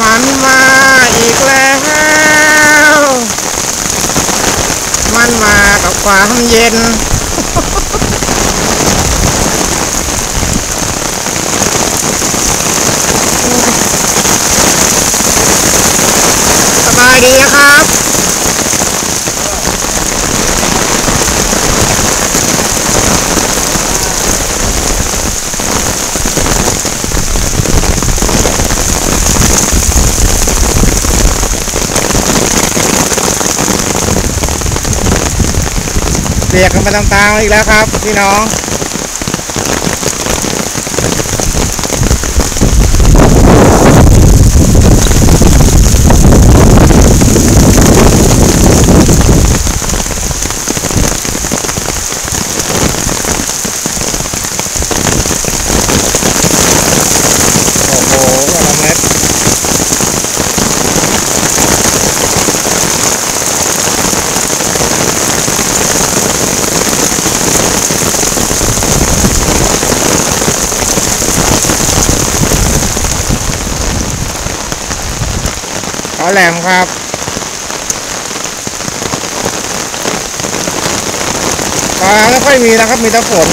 มันมาอีกแล้ว มันมากับความเย็น สบายดีนะครับ เปียกกันไปตามๆอีกแล้วครับ พี่น้อง เขาแหลมครับ ปลาไม่ค่อยมีนะครับ มีแต่ฝน